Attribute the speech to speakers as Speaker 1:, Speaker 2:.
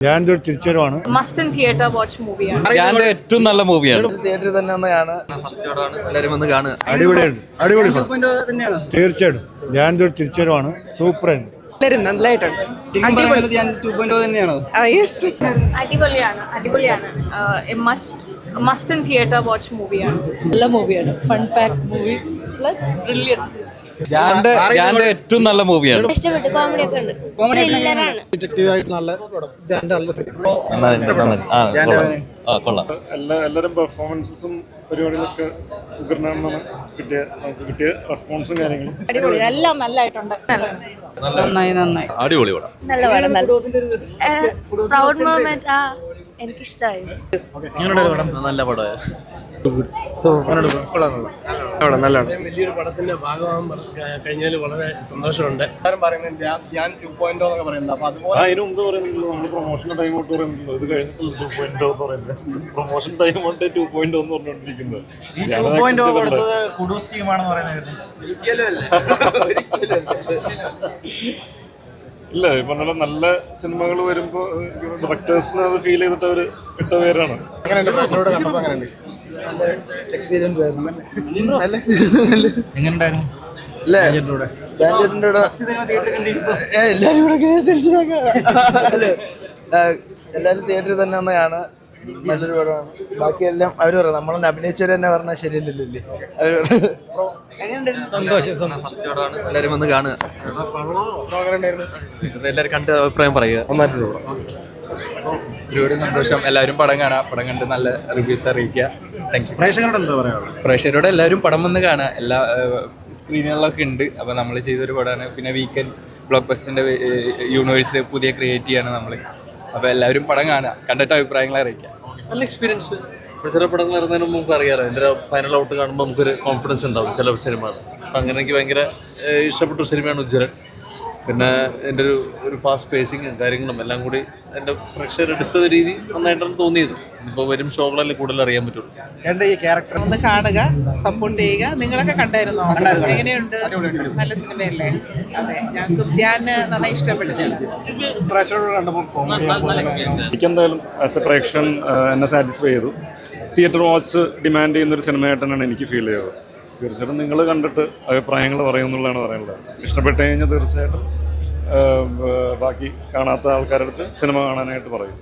Speaker 1: ഞാൻ ഒരു തിരിച്ചുവരവാണ്
Speaker 2: മസ്റ്റ് ഇൻ തിയേറ്റർ വാച്ച് മൂവിയാണ്
Speaker 3: ഞാൻ ഏറ്റവും നല്ല മൂവിയാണ്
Speaker 4: തിയേറ്ററിൽ തന്നെ ഒന്ന് കാണുക.
Speaker 3: എല്ലാവരും വന്ന് കാണുക.
Speaker 1: അടിപൊളിയാണ് അടിപൊളി. തീർച്ചയായിട്ടും. ഞാൻ ഒരു തിരിച്ചുവരവാണ് സൂപ്പർ ഉണ്ട്
Speaker 2: അടിപൊളിയാണ്. അടിപൊളിയാണ്. Must must in theatre watch മൂവിയാണ്.
Speaker 5: നല്ല മൂവിയാണ്. Fun pack movie plus brilliance
Speaker 3: ഏറ്റവും നല്ല മൂവിയാണ്.
Speaker 6: ഇഷ്ടപ്പെട്ടു. കോമഡി ഒക്കെ ഉണ്ട്. ത്രില്ലറാണ്
Speaker 3: ആ കൊള്ളാം.
Speaker 7: എല്ലാ എല്ലാവരും പെർഫോമൻസസും പരിപാടികളൊക്കെ കിട്ടിയ നമുക്ക് കിട്ടിയ റെസ്പോൺസും കാര്യങ്ങളും.
Speaker 5: അടിപൊളി. എല്ലാം നല്ലതായിട്ടുണ്ട് നന്നായി നന്നായി.
Speaker 3: അടിപൊളി പടം.
Speaker 6: നല്ല പടം. നല്ല പ്രൗഡ് മൊമെന്റ് ആ എനിക്കിഷ്ടമായി
Speaker 3: നല്ല പടം.
Speaker 8: വലിയൊരു പടത്തിന്റെ ഭാഗമാകാൻ കഴിഞ്ഞതിൽ വളരെ സന്തോഷമുണ്ട്.
Speaker 7: ആ അതിന് മുമ്പ് പറയുന്നുണ്ടല്ലോ നമ്മൾ പ്രൊമോഷൻ ടൈം തൊട്ട് പറയുന്നുണ്ടല്ലോ. ഇത് കഴിഞ്ഞിട്ട് ടു പോയിന്റ് എന്ന് പറയുന്നത്. പ്രൊമോഷൻ ടൈം തൊട്ട് ടു പോയിന്റ് എന്ന് പറഞ്ഞുകൊണ്ടിരിക്കുന്നത്.
Speaker 4: കുഡൂസ് ടീമാണെന്ന് പറയുന്നത്
Speaker 7: ഇല്ല ഇപ്പൊ നല്ല നല്ല സിനിമകൾ വരുമ്പോ ഡയറക്ടേഴ്സിന് അത് ഫീൽ ചെയ്തിട്ട് അവർ ഇട്ട പേരാണ്.
Speaker 4: എക്സ്പീരിയൻസ് ആയിരുന്നു. നല്ല എങ്ങനെയുണ്ടായിരുന്നു? എല്ലാരും കൂടെ എല്ലാരും തിയേറ്ററിൽ തന്നെ ഒന്ന് കാണുക. നല്ലൊരു പടമാണ്. ബാക്കിയെല്ലാം അവർ പറയാം. നമ്മളൊന്ന് അഭിനയിച്ചവർ തന്നെ പറഞ്ഞാൽ ശരിയല്ലല്ലേ അവർ
Speaker 3: എല്ലാവരും വന്ന് കാണുക. എല്ലാവരും കണ്ട് അഭിപ്രായം പറയുക. ഒരുപാട് സന്തോഷം. എല്ലാവരും പടം കാണാം പടം കണ്ട് നല്ല റിവ്യൂസ് അറിയിക്കുക. താങ്ക് യു
Speaker 4: പ്രേക്ഷകരോട് എന്താ പറയുക
Speaker 3: പ്രേക്ഷകരോട് എല്ലാവരും പടം വന്ന് കാണുക. എല്ലാ സ്ക്രീനുകളിലൊക്കെ ഉണ്ട്. അപ്പോൾ നമ്മൾ ചെയ്തൊരു പടമാണ്. പിന്നെ വീക്കെൻഡ് ബ്ലോക്ക് ബസ്റ്റിന്റെ യൂണിവേഴ്സ് പുതിയ ക്രിയേറ്റ് ചെയ്യാണ് നമ്മൾ അപ്പോൾ എല്ലാവരും പടം കാണുക. കണ്ടിട്ട് അഭിപ്രായങ്ങൾ അറിയിക്കുക.
Speaker 9: നല്ല എക്സ്പീരിയൻസ് ചില പടങ്ങൾ ഇറങ്ങുന്നതിന് മുമ്പ് നമുക്ക് അറിയാലോ എന്റെ ഫൈനൽ ഔട്ട് കാണുമ്പോൾ നമുക്കൊരു കോൺഫിഡൻസ് ഉണ്ടാവും ചില സിനിമകൾ. അപ്പം അങ്ങനെ എനിക്ക് ഭയങ്കര ഇഷ്ടപ്പെട്ട ഒരു സിനിമയാണ് ഉജ്ജ്വലൻ. പിന്നെ എന്റെ ഒരു ഒരു ഫാസ്റ്റ് പേസിങ്ങും കാര്യങ്ങളും എല്ലാം കൂടി എന്റെ പ്രേക്ഷകരെടുത്ത രീതി നന്നായിട്ടാണ് തോന്നിയത്. ഇപ്പോൾ വരും ഷോകളല്ലേ കൂടുതൽ അറിയാൻ പറ്റുള്ളൂ.
Speaker 4: ചേട്ടന്റെ ഈ ക്യാരക്ടർ
Speaker 5: ഒന്ന് കാണുക സപ്പോർട്ട് ചെയ്യുക. നിങ്ങളൊക്കെ കണ്ടായിരുന്നോ? എങ്ങനെയുണ്ട്? നല്ല സിനിമയല്ലേ? അതെ ഞങ്ങൾക്ക് ധ്യാൻ നന്നായി
Speaker 7: കണ്ടപ്പോൾ കോമഡി എനിക്കെന്തായാലും ആസ് എ പ്രേക്ഷകൻ എന്നെ സാറ്റിസ്ഫൈ ചെയ്തു. തിയേറ്റർ വാച്ച് ഡിമാൻഡ് ചെയ്യുന്ന ഒരു സിനിമയായിട്ടാണ് എനിക്ക് ഫീൽ ചെയ്തത്. തീർച്ചയായിട്ടും നിങ്ങൾ കണ്ടിട്ട് അഭിപ്രായങ്ങൾ പറയുന്നുള്ളതാണ് പറയുന്നത് ഇഷ്ടപ്പെട്ട് കഴിഞ്ഞാൽ തീർച്ചയായിട്ടും ബാക്കി കാണാത്ത ആൾക്കാരുടെ അടുത്ത് സിനിമ കാണാനായിട്ട് പറയും.